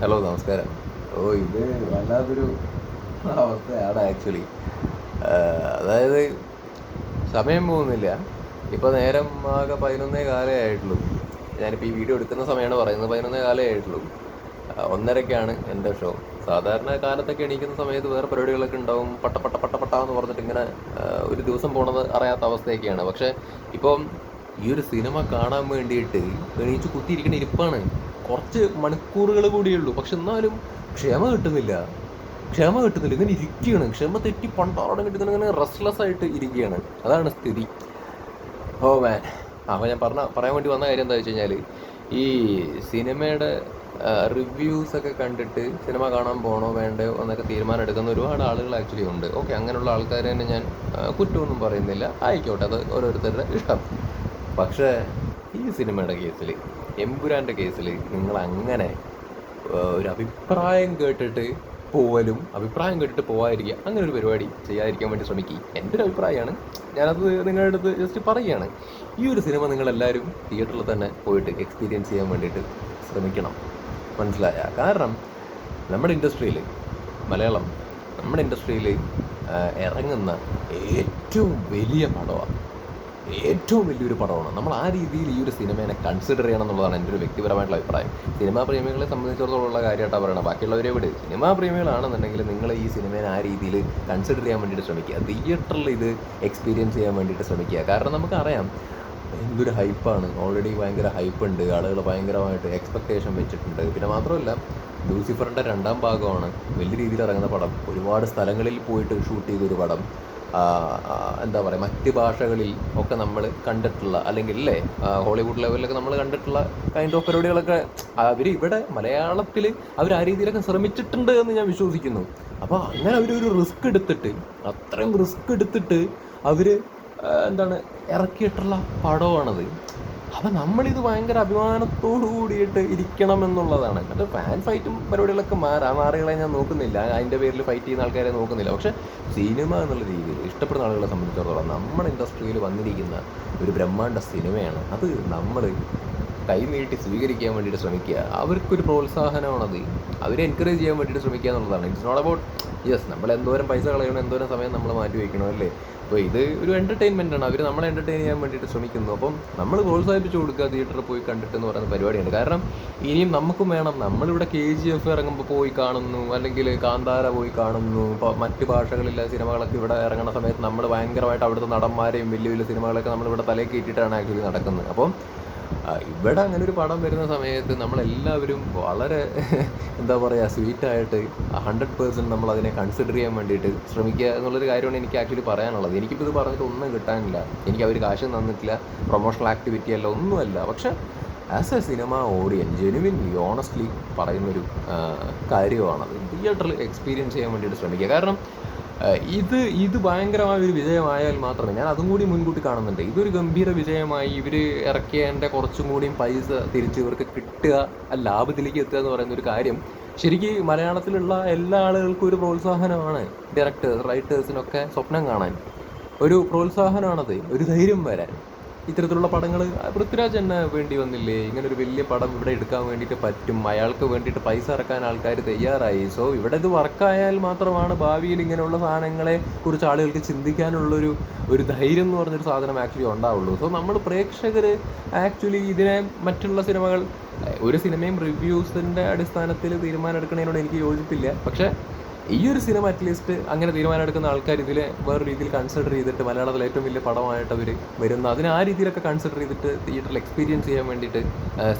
Hello നമസ്കാരം. ഓ ഇത് വല്ലാത്തൊരു അവസ്ഥയാണ് ആക്ച്വലി. അതായത് സമയം പോകുന്നില്ല. ഇപ്പോൾ നേരം ആകെ പതിനൊന്നേ കാലേ ആയിട്ടുള്ളൂ. ഞാനിപ്പോൾ ഈ വീഡിയോ എടുക്കുന്ന സമയമാണ് പറയുന്നത് പതിനൊന്നേ കാലേ ആയിട്ടുള്ളൂ. ഒന്നരക്കാണ് എന്റെ ഷോ. സാധാരണ കാലത്തൊക്കെ എണീക്കുന്ന സമയത്ത് വേറെ പരിപാടികളൊക്കെ ഉണ്ടാവും. പട്ട പട്ട പട്ട പട്ട എന്ന് പറഞ്ഞിട്ട് ഇങ്ങനെ ഒരു ദിവസം പോണത് അറിയാത്ത അവസ്ഥയൊക്കെയാണ്. പക്ഷേ ഇപ്പം ഈ ഒരു സിനിമ കാണാൻ വേണ്ടിയിട്ട് എണീച്ച് കുത്തിയിരിക്കുന്ന ഇരിപ്പാണ് കുറച്ച് മണിക്കൂറുകൾ കൂടിയുള്ളൂ. പക്ഷെ എന്നാലും ക്ഷമ കിട്ടുന്നില്ല. ക്ഷമ കിട്ടുന്നില്ല. ഇങ്ങനെ ഇരിക്കുകയാണ്. ക്ഷമ തെറ്റി പണ്ടാടം കിട്ടുന്ന ഇങ്ങനെ റെസ്റ്റ്ലെസ് ആയിട്ട് ഇരിക്കുകയാണ്. അതാണ് സ്ഥിതി. ഓ മാൻ അപ്പോൾ ഞാൻ പറഞ്ഞ പറയാൻ വേണ്ടി വന്ന കാര്യം എന്താ വെച്ച് കഴിഞ്ഞാൽ ഈ സിനിമയുടെ റിവ്യൂസ് ഒക്കെ കണ്ടിട്ട് സിനിമ കാണാൻ പോകണോ വേണ്ടയോ എന്നൊക്കെ തീരുമാനം എടുക്കുന്ന ഒരുപാട് ആളുകൾ ആക്ച്വലി ഉണ്ട്. ഓക്കെ അങ്ങനെയുള്ള ആൾക്കാരെ തന്നെ ഞാൻ കുറ്റമൊന്നും പറയുന്നില്ല. ആയിക്കോട്ടെ അത് ഓരോരുത്തരുടെ ഇഷ്ടം. പക്ഷേ ഈ സിനിമയുടെ കേസിൽ എമ്പുരാന്റെ കേസിൽ നിങ്ങൾ അങ്ങനെ ഒരു അഭിപ്രായം കേട്ടിട്ട് പോവലും അഭിപ്രായം കേട്ടിട്ട് പോവാതിരിക്കുക അങ്ങനെ ഒരു പരിപാടി ചെയ്യാതിരിക്കാൻ വേണ്ടി ശ്രമിക്കുക എന്റെ ഒരു അഭിപ്രായമാണ്. ഞാനത് നിങ്ങളുടെ അടുത്ത് ജസ്റ്റ് പറയുകയാണ് ഈ ഒരു സിനിമ നിങ്ങളെല്ലാവരും തിയേറ്ററിൽ തന്നെ പോയിട്ട് എക്സ്പീരിയൻസ് ചെയ്യാൻ വേണ്ടിയിട്ട് ശ്രമിക്കണം. മനസ്സിലായ? കാരണം നമ്മുടെ ഇൻഡസ്ട്രിയിൽ മലയാളം നമ്മുടെ ഇൻഡസ്ട്രിയിൽ ഇറങ്ങുന്ന ഏറ്റവും വലിയ പടമാണ് ഏറ്റവും വലിയൊരു പടമാണ്. നമ്മൾ ആ രീതിയിൽ ഈ ഒരു സിനിമയെ കൺസിഡർ ചെയ്യണം എന്നുള്ളതാണ് എന്റെ ഒരു വ്യക്തിപരമായിട്ടുള്ള അഭിപ്രായം. സിനിമാ പ്രേമികളെ സംബന്ധിച്ചിടത്തോളമുള്ള കാര്യമായിട്ടാണ് പറയണം ബാക്കിയുള്ളവരെ വിട്. സിനിമാ പ്രേമികളാണെന്നുണ്ടെങ്കിൽ നിങ്ങൾ ഈ സിനിമയെ ആ രീതിയിൽ കൺസിഡർ ചെയ്യാൻ വേണ്ടിയിട്ട് ശ്രമിക്കുക. തിയേറ്ററിൽ ഇത് എക്സ്പീരിയൻസ് ചെയ്യാൻ വേണ്ടിയിട്ട് ശ്രമിക്കുക. കാരണം നമുക്കറിയാം എന്തൊരു ഹൈപ്പാണ് ഓൾറെഡി ഭയങ്കര ഹൈപ്പ് ഉണ്ട്. ആളുകൾ ഭയങ്കരമായിട്ട് എക്സ്പെക്റ്റേഷൻ വെച്ചിട്ടുണ്ട്. പിന്നെ മാത്രമല്ല ലൂസിഫറിന്റെ രണ്ടാം ഭാഗമാണ്. വലിയ രീതിയിൽ ഇറങ്ങുന്ന പടം. ഒരുപാട് സ്ഥലങ്ങളിൽ പോയിട്ട് ഷൂട്ട് ചെയ്തൊരു പടം. എന്താ പറയുക മറ്റ് ഭാഷകളിൽ ഒക്കെ നമ്മൾ കണ്ടിട്ടുള്ള അല്ലെങ്കിൽ അല്ലേ ഹോളിവുഡ് ലെവലിലൊക്കെ നമ്മൾ കണ്ടിട്ടുള്ള കൈൻഡ് ഓഫ് പരിപാടികളൊക്കെ അവർ ഇവിടെ മലയാളത്തിൽ അവർ ആ രീതിയിലൊക്കെ ശ്രമിച്ചിട്ടുണ്ട് എന്ന് ഞാൻ വിശ്വസിക്കുന്നു. അപ്പോൾ അങ്ങനെ അവർ ഒരു റിസ്ക് എടുത്തിട്ട് അത്രയും റിസ്ക് എടുത്തിട്ട് അവർ എന്താണ് ഇറക്കിയിട്ടുള്ള പടമാണത്. അപ്പം നമ്മളിത് ഭയങ്കര അഭിമാനത്തോടു കൂടിയിട്ട് ഇരിക്കണം എന്നുള്ളതാണ്. എന്നിട്ട് ഫാൻ ഫൈറ്റും പരിപാടികളൊക്കെ മാറാം മാറികളെ ഞാൻ നോക്കുന്നില്ല. അതിന്റെ പേരിൽ ഫൈറ്റ് ചെയ്യുന്ന ആൾക്കാരെ നോക്കുന്നില്ല. പക്ഷേ സിനിമ എന്നുള്ള രീതിയിൽ ഇഷ്ടപ്പെടുന്ന ആളുകളെ സംബന്ധിച്ചിടത്തോളം നമ്മുടെ ഇൻഡസ്ട്രിയിൽ വന്നിരിക്കുന്ന ഒരു ബ്രഹ്മാണ്ട സിനിമയാണ്. അത് നമ്മൾ കൈ നീട്ടി സ്വീകരിക്കാൻ വേണ്ടിയിട്ട് ശ്രമിക്കുക. അവർക്കൊരു പ്രോത്സാഹനമാണത്. അവരെ എൻകറേജ് ചെയ്യാൻ വേണ്ടിയിട്ട് ശ്രമിക്കുക എന്നുള്ളതാണ്. ഇറ്റ്സ് നോട്ട് അബൌട്ട് യെസ് നമ്മൾ എന്തോരം പൈസ കളയണം എന്തോരം സമയം നമ്മൾ മാറ്റി വയ്ക്കണം അല്ലേ? അപ്പോൾ ഇത് ഒരു എന്റർടൈൻമെന്റ് ആണ്. അവർ നമ്മളെ എന്റർടൈൻ ചെയ്യാൻ വേണ്ടിയിട്ട് ശ്രമിക്കുന്നു. അപ്പം നമ്മൾ പ്രോത്സാഹിപ്പിച്ച് കൊടുക്കുക തിയേറ്ററിൽ പോയി കണ്ടിട്ട് എന്ന് പറയുന്ന പരിപാടിയാണ് കാരണം ഇനിയും നമുക്കും വേണം. നമ്മളിവിടെ കെ ജി എഫ് ഇറങ്ങുമ്പോൾ പോയി കാണുന്നു. അല്ലെങ്കിൽ കാന്താര പോയി കാണുന്നു. ഇപ്പോൾ മറ്റ് ഭാഷകളിലെ സിനിമകളൊക്കെ ഇവിടെ ഇറങ്ങുന്ന സമയത്ത് നമ്മൾ ഭയങ്കരമായിട്ട് അവിടുത്തെ നടന്മാരെയും വലിയ വലിയ സിനിമകളൊക്കെ നമ്മളിവിടെ തലയിൽ കയറ്റിയിട്ടാണ് ആക്ച്വലി നടക്കുന്നത്. അപ്പം ഇവിടെ അങ്ങനെ ഒരു പടം വരുന്ന സമയത്ത് നമ്മളെല്ലാവരും വളരെ എന്താ പറയുക സ്വീറ്റായിട്ട് ഹൺഡ്രഡ് പേഴ്സന്റ് നമ്മൾ അതിനെ കൺസിഡർ ചെയ്യാൻ വേണ്ടിയിട്ട് ശ്രമിക്കുക എന്നുള്ളൊരു കാര്യമാണ് എനിക്ക് ആക്ച്വലി പറയാനുള്ളത്. എനിക്കിപ്പോൾ ഇത് പറഞ്ഞിട്ട് ഒന്നും കിട്ടാനില്ല. എനിക്ക് അവർ കാശ് തന്നിട്ടില്ല പ്രൊമോഷണൽ ആക്ടിവിറ്റി അല്ല ഒന്നുമല്ല. പക്ഷേ as a cinema audience genuinely honestly പറയുന്നൊരു കാര്യമാണത്. തിയേറ്ററിൽ എക്സ്പീരിയൻസ് ചെയ്യാൻ വേണ്ടിയിട്ട് ശ്രമിക്കുക. കാരണം ഇത് ഇത് ഭയങ്കരമായ ഒരു വിജയമായാൽ മാത്രമേ ഞാൻ അതും കൂടി മുൻകൂട്ടി കാണുന്നുണ്ട്. ഇതൊരു ഗംഭീര വിജയമായി ഇവർ ഇറക്കിയതിന്റെ കുറച്ചും കൂടിയും പൈസ തിരിച്ച് ഇവർക്ക് കിട്ടുക ലാഭത്തിലേക്ക് എത്തുക എന്ന് പറയുന്ന ഒരു കാര്യം ശരിക്കും മലയാളത്തിലുള്ള എല്ലാ ആളുകൾക്കും ഒരു പ്രോത്സാഹനമാണ് ഡയറക്ടേഴ്സ് റൈറ്റേഴ്സിനൊക്കെ സ്വപ്നം കാണാൻ. ഒരു പ്രോത്സാഹനമാണത് ഒരു ധൈര്യം വരാൻ. ഇത്തരത്തിലുള്ള പടങ്ങൾ പൃഥ്വിരാജ് തന്നെ വേണ്ടി വന്നില്ലേ? ഇങ്ങനെ ഒരു വലിയ പടം ഇവിടെ എടുക്കാൻ വേണ്ടിയിട്ട് പറ്റും. അയാൾക്ക് വേണ്ടിയിട്ട് പൈസ ഇറക്കാൻ ആൾക്കാർ തയ്യാറായി. സോ ഇവിടെ ഇത് വർക്കായാൽ മാത്രമാണ് ഭാവിയിൽ ഇങ്ങനെയുള്ള സാധനങ്ങളെ കുറിച്ച് ആളുകൾക്ക് ചിന്തിക്കാനുള്ളൊരു ഒരു ധൈര്യം എന്ന് പറഞ്ഞൊരു സാധനം ആക്ച്വലി ഉണ്ടാവുള്ളൂ. സോ നമ്മൾ പ്രേക്ഷകർ ആക്ച്വലി ഇതിനെ മറ്റുള്ള സിനിമകൾ ഒരു സിനിമയും റിവ്യൂസിന്റെ അടിസ്ഥാനത്തിൽ തീരുമാനം എടുക്കുന്നതിനോട് എനിക്ക് യോജിപ്പില്ല. പക്ഷേ ഈ ഒരു സിനിമ അറ്റ്ലീസ്റ്റ് അങ്ങനെ തീരുമാനമെടുക്കുന്ന ആൾക്കാർ ഇതിലെ വേറെ രീതിയിൽ കൺസിഡർ ചെയ്തിട്ട് മലയാളത്തിലെ ഏറ്റവും വലിയ പടമായിട്ട് അവർ വരുന്ന അതിന് ആ രീതിയിലൊക്കെ കൺസിഡർ ചെയ്തിട്ട് തിയേറ്ററിൽ എക്സ്പീരിയൻസ് ചെയ്യാൻ വേണ്ടിയിട്ട്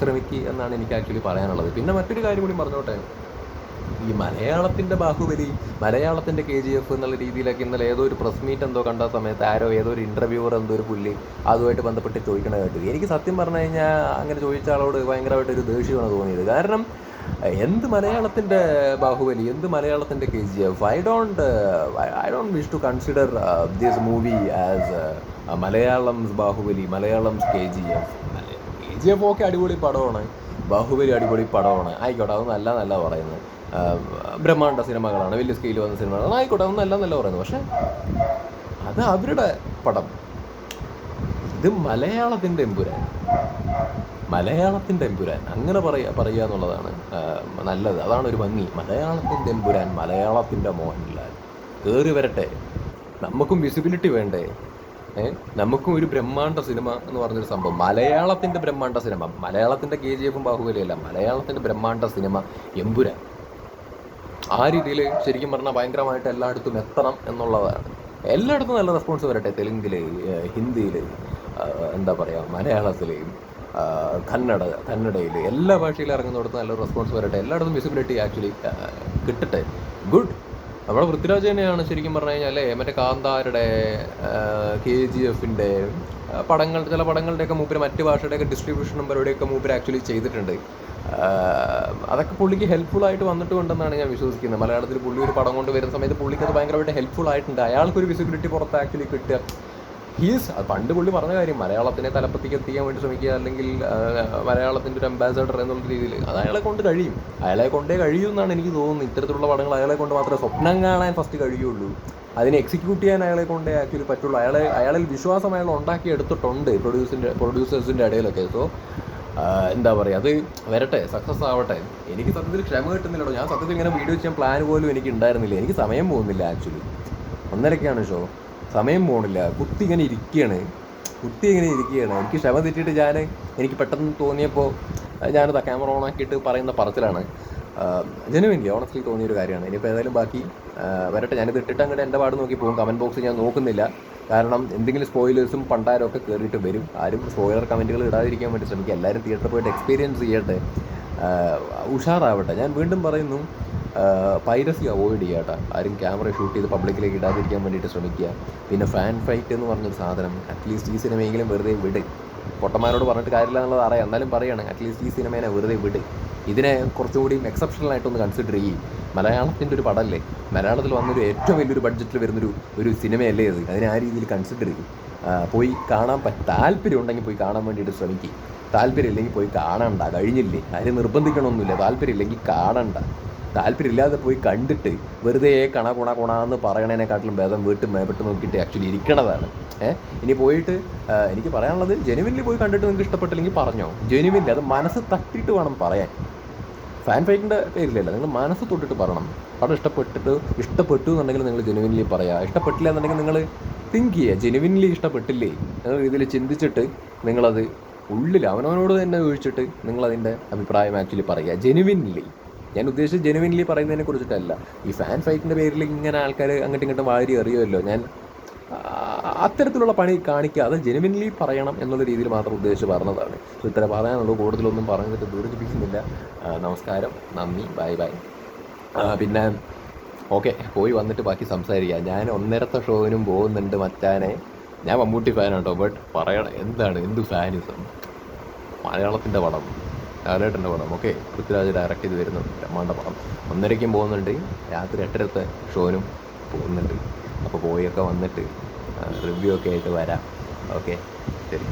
ശ്രമിക്കുക എന്നാണ് എനിക്ക് ആക്ച്വലി പറയാനുള്ളത്. പിന്നെ മറ്റൊരു കാര്യം കൂടി പറഞ്ഞോട്ടെ. ഈ മലയാളത്തിന്റെ ബാഹുബലി മലയാളത്തിന്റെ കെ ജി എഫ് എന്നുള്ള രീതിയിലൊക്കെ ഇന്നലെ ഏതോ ഒരു പ്രസ് മീറ്റ് എന്തോ കണ്ട സമയത്ത് ആരോ ഏതോ ഒരു ഇന്റർവ്യൂവർ എന്തോ ഒരു പുള്ളി അതുമായിട്ട് ബന്ധപ്പെട്ട് ചോദിക്കണ കേട്ടു. എനിക്ക് സത്യം പറഞ്ഞു കഴിഞ്ഞാൽ അങ്ങനെ ചോദിച്ച ആളോട് ഭയങ്കരമായിട്ട് ഒരു ദേഷ്യമാണ് തോന്നിയത്. കാരണം എന്ത് മലയാളത്തിന്റെ ബാഹുബലി എന്ത് മലയാളത്തിന്റെ K G? F I don't I don't wish to consider this movie as Malayalam Baahubali Malayalam K G F. K G F ഒക്കെ അടിപൊളി പടമാണ്. ബാഹുബലി അടിപൊളി പടമാണ്. ആയിക്കോട്ടെ അതൊന്നും നല്ല നല്ല പറയുന്നത് ബ്രഹ്മാണ്ട ബ്രഹ്മാണ്ഡ സിനിമകളാണ് വലിയ സ്കെയിൽ വന്ന സിനിമകളാണ്. ആയിക്കോട്ടെ അതൊന്നും അല്ല നല്ല പറയുന്നത് പക്ഷേ അത് അവരുടെ പടം. ഇത് മലയാളത്തിന്റെ എമ്പുരാൻ. മലയാളത്തിന്റെ എമ്പുരാൻ അങ്ങനെ പറയുക പറയുക എന്നുള്ളതാണ് നല്ലത്. അതാണ് ഒരു ഭംഗി. മലയാളത്തിന്റെ എമ്പുരാൻ മലയാളത്തിന്റെ മോഹൻലാൽ. കയറി വരട്ടെ. നമുക്കും വിസിബിലിറ്റി വേണ്ടേ? നമുക്കും ഒരു ബ്രഹ്മാണ്ട സിനിമ എന്ന് പറഞ്ഞൊരു സംഭവം. മലയാളത്തിന്റെ ബ്രഹ്മാണ്ട സിനിമ. മലയാളത്തിന്റെ കെ ജി എഫും ബാഹുബലിയല്ല. മലയാളത്തിന്റെ ബ്രഹ്മാണ്ട സിനിമ എമ്പുരാൻ. ആ രീതിയിൽ ശരിക്കും പറഞ്ഞാൽ ഭയങ്കരമായിട്ട് എല്ലായിടത്തും എത്തണം എന്നുള്ളതാണ്. എല്ലായിടത്തും നല്ല റെസ്പോൺസ് വരട്ടെ. തെലുങ്കിൽ ഹിന്ദിയിൽ എന്താ പറയുക മലയാളത്തിൽ കന്നഡ കന്നഡയിൽ എല്ലാ ഭാഷയിലും ഇറങ്ങുന്നിടത്ത് നല്ല റെസ്പോൺസ് വരട്ടെ. എല്ലായിടത്തും വിസിബിലിറ്റി ആക്ച്വലി കിട്ടട്ടെ. ഗുഡ് നമ്മുടെ പൃഥ്വിരാജ് തന്നെയാണ് ശരിക്കും പറഞ്ഞു കഴിഞ്ഞാൽ മറ്റേ കാന്താരുടെ കെ ജി എഫിന്റെ പടങ്ങൾ ചില പടങ്ങളുടെയൊക്കെ മൂപ്പര് മറ്റ് ഭാഷയുടെയൊക്കെ ഡിസ്ട്രിബ്യൂഷൻ പരിപാടിയൊക്കെ മൂപ്പര് ആക്ച്വലി ചെയ്തിട്ടുണ്ട്. അതൊക്കെ പുള്ളിക്ക് ഹെൽപ്ഫുൾ ആയിട്ട് വന്നിട്ടുണ്ടെന്നാണ് ഞാൻ വിശ്വസിക്കുന്നത്. മലയാളത്തിൽ പുള്ളി ഒരു പടം കൊണ്ട് വരുന്ന സമയത്ത് പുള്ളിക്ക് അത് ഭയങ്കരമായിട്ട് ഹെൽപ്ഫുൾ ആയിട്ടുണ്ട്. അയാൾക്കൊരു വിസിബിലിറ്റി പുറത്ത് ആക്ച്വലി കിട്ടുക. ഹീസ് പണ്ട് പുള്ളി പറഞ്ഞ കാര്യം മലയാളത്തിനെ തലപ്പത്തേക്ക് എത്തിക്കാൻ വേണ്ടി ശ്രമിക്കുക അല്ലെങ്കിൽ മലയാളത്തിന്റെ ഒരു അംബാസഡർ എന്നുള്ള രീതിയിൽ അത് അയാളെ കൊണ്ട് കഴിയും. അയാളെ കൊണ്ടേ കഴിയും എന്നാണ് എനിക്ക് തോന്നുന്നത്. ഇത്തരത്തിലുള്ള പടങ്ങൾ അയാളെ കൊണ്ട് മാത്രമേ സ്വപ്നം കാണാൻ ഫസ്റ്റ് കഴിയുള്ളൂ. അതിനെ എക്സിക്യൂട്ട് ചെയ്യാൻ അയാളെ കൊണ്ടേ ആക്ച്വലി പറ്റുള്ളൂ. അയാളെ അയാളിൽ വിശ്വാസം അയാൾ ഉണ്ടാക്കി എടുത്തിട്ടുണ്ട് പ്രൊഡ്യൂസിന്റെ പ്രൊഡ്യൂസേഴ്സിന്റെ ഇടയിലൊക്കെ. സോ എന്താ പറയുക അത് വരട്ടെ സക്സസ് ആവട്ടെ. എനിക്ക് സത്യത്തിൽ ക്ഷമ കിട്ടുന്നില്ലടോ. ഞാൻ സത്യത്തിൽ ഇങ്ങനെ വീഡിയോ ചെയ്യാൻ പ്ലാൻ പോലും എനിക്ക് ഉണ്ടായിരുന്നില്ല. എനിക്ക് സമയം പോകുന്നില്ല ആക്ച്വലി ഒന്നരക്കാണ് ഷോ സമയം പോകണില്ല കുത്തി ഇങ്ങനെ ഇരിക്കുകയാണ് കുത്തി ഇങ്ങനെ ഇരിക്കുകയാണ് എനിക്ക് ക്ഷമ തെറ്റിയിട്ട് ഞാൻ എനിക്ക് പെട്ടെന്ന് തോന്നിയപ്പോൾ ഞാനത് ക്യാമറ ഓൺ ആക്കിയിട്ട് പറയുന്ന പറച്ചിലാണ്. ജനുവിൻലി ഓണസ്റ്റ്ലി തോന്നിയൊരു കാര്യമാണ്. ഇനിയിപ്പോൾ ഏതായാലും ബാക്കി വരട്ടെ. ഞാനിത് ഇട്ടിട്ട് അങ്ങോട്ട് എന്റെ പാട് നോക്കി പോകും. കമന്റ് ബോക്സ് ഞാൻ നോക്കുന്നില്ല. കാരണം എന്തെങ്കിലും സ്പോയിലേഴ്സും പണ്ടാരും ഒക്കെ കയറിയിട്ട് വരും. ആരും സ്പോയിലർ കമന്റുകൾ ഇടാതിരിക്കാൻ വേണ്ടി ശ്രമിക്കുക. എല്ലാവരും തിയേറ്ററിൽ പോയിട്ട് എക്സ്പീരിയൻസ് ചെയ്യട്ടെ. ഉഷാറാവട്ടെ. ഞാൻ വീണ്ടും പറയുന്നു പൈറസി അവോയ്ഡ് ചെയ്യുക കേട്ടോ. ആരും ക്യാമറ ഷൂട്ട് ചെയ്ത് പബ്ലിക്കിലേക്ക് ഇടാതിരിക്കാൻ വേണ്ടിയിട്ട് ശ്രമിക്കുക. പിന്നെ ഫാൻ ഫൈറ്റ് എന്ന് പറഞ്ഞൊരു സാധനം. അറ്റ്ലീസ്റ്റ് ഈ സിനിമയെങ്കിലും വെറുതെ വിട്. പൊട്ടന്മാരോട് പറഞ്ഞിട്ട് കാര്യമില്ല എന്നുള്ളത് അറിയാം. എന്നാലും പറയുകയാണ് അറ്റ്ലീസ്റ്റ് ഈ സിനിമേനെ വെറുതെ വിട്. ഇതിനെ കുറച്ചും കൂടി എക്സെപ്ഷണൽ ആയിട്ടൊന്ന് കൺസിഡർ ചെയ്യും. മലയാളത്തിന്റെ ഒരു പടമല്ലേ? മലയാളത്തിൽ വന്നൊരു ഏറ്റവും വലിയൊരു ബഡ്ജറ്റിൽ വരുന്നൊരു ഒരു സിനിമയല്ലേ അത് അതിനെ ആ രീതിയിൽ കൺസിഡർ ചെയ്യും. പോയി കാണാൻ താല്പര്യം ഉണ്ടെങ്കിൽ പോയി കാണാൻ വേണ്ടിയിട്ട് ശ്രമിക്കും. താല്പര്യം ഇല്ലെങ്കിൽ പോയി കാണണ്ട. കഴിഞ്ഞില്ലേ? ആരും നിർബന്ധിക്കണമൊന്നുമില്ല. താല്പര്യം ഇല്ലെങ്കിൽ കാണണ്ട. താല്പര്യമില്ലാതെ പോയി കണ്ടിട്ട് വെറുതെ കണ കുണ കുണ എന്ന് പറയണതിനെക്കാട്ടിലും ഭേദം വീട്ടിൽ മേപ്പെട്ട് നോക്കിയിട്ട് ആക്ച്വലി ഇരിക്കണതാണ്. ഏഹ് ഇനി പോയിട്ട് എനിക്ക് പറയാനുള്ളത് ജെനുവിൻലി പോയി കണ്ടിട്ട് നിങ്ങൾക്ക് ഇഷ്ടപ്പെട്ടില്ലെങ്കിൽ പറഞ്ഞോ. ജെനുവിൻലി അത് മനസ്സ് തട്ടിയിട്ട് വേണം പറയാൻ. ഫാൻ ഫൈറ്റിന്റെ പേരിലല്ല നിങ്ങൾ മനസ്സ് തൊട്ടിട്ട് പറയണം. പടം ഇഷ്ടപ്പെട്ടിട്ട് ഇഷ്ടപ്പെട്ടു എന്നുണ്ടെങ്കിൽ നിങ്ങൾ ജെനുവിൻലി പറയുക ഇഷ്ടപ്പെട്ടില്ല എന്നുണ്ടെങ്കിൽ നിങ്ങൾ തിങ്ക് ചെയ്യുക ജെനുവിൻലി ഇഷ്ടപ്പെട്ടില്ലേ എന്ന രീതിയിൽ ചിന്തിച്ചിട്ട് നിങ്ങളത് ഉള്ളിൽ അവനവനോട് തന്നെ ചോദിച്ചിട്ട് നിങ്ങളതിന്റെ അഭിപ്രായം ആക്ച്വലി പറയുക ജെനുവിൻലി ഞാൻ ഉദ്ദേശിച്ചത് ജെനുവിൻലി പറയുന്നതിനെ കുറിച്ചിട്ടല്ല. ഈ ഫാൻ ഫൈറ്റിന്റെ പേരിൽ ഇങ്ങനെ ആൾക്കാർ അങ്ങോട്ടും ഇങ്ങോട്ടും വാരി അറിയുമല്ലോ ഞാൻ അത്തരത്തിലുള്ള പണി കാണിക്കാതെ ജെനുവിൻലി പറയണം എന്നുള്ള രീതിയിൽ മാത്രം ഉദ്ദേശിച്ച് പറഞ്ഞതാണ്. ഇത്ര പറയാനുള്ളൂ കൂടുതലൊന്നും പറഞ്ഞിട്ട് ദൂരിപ്പിക്കുന്നില്ല നമസ്കാരം. നന്ദി. Bye bye. പിന്നെ ഓക്കെ പോയി വന്നിട്ട് ബാക്കി സംസാരിക്കാം. ഞാൻ ഒന്നരത്തെ ഷോവിനും പോകുന്നുണ്ട് മച്ചാനെ. ഞാൻ മമ്മൂട്ടി ഫാനാണ് കേട്ടോ ബട്ട് പറയണം. എന്താണ്? എന്ത് ഫാനിസം മലയാളത്തിന്റെ പടം ലാലേട്ടന്റെ പടം ഓക്കെ പൃഥ്വിരാജ് ഡയറക്റ്റ് ചെയ്ത് വരുന്നുണ്ട് ബ്രഹ്മാണ്ട പടം. ഒന്നരയ്ക്കും പോകുന്നുണ്ട്. രാത്രി എട്ടരത്തെ ഷോനും പോകുന്നുണ്ട്. അപ്പോൾ പോയൊക്കെ വന്നിട്ട് റിവ്യൂ ഒക്കെ ആയിട്ട് വരാം. ഓക്കെ ശരി.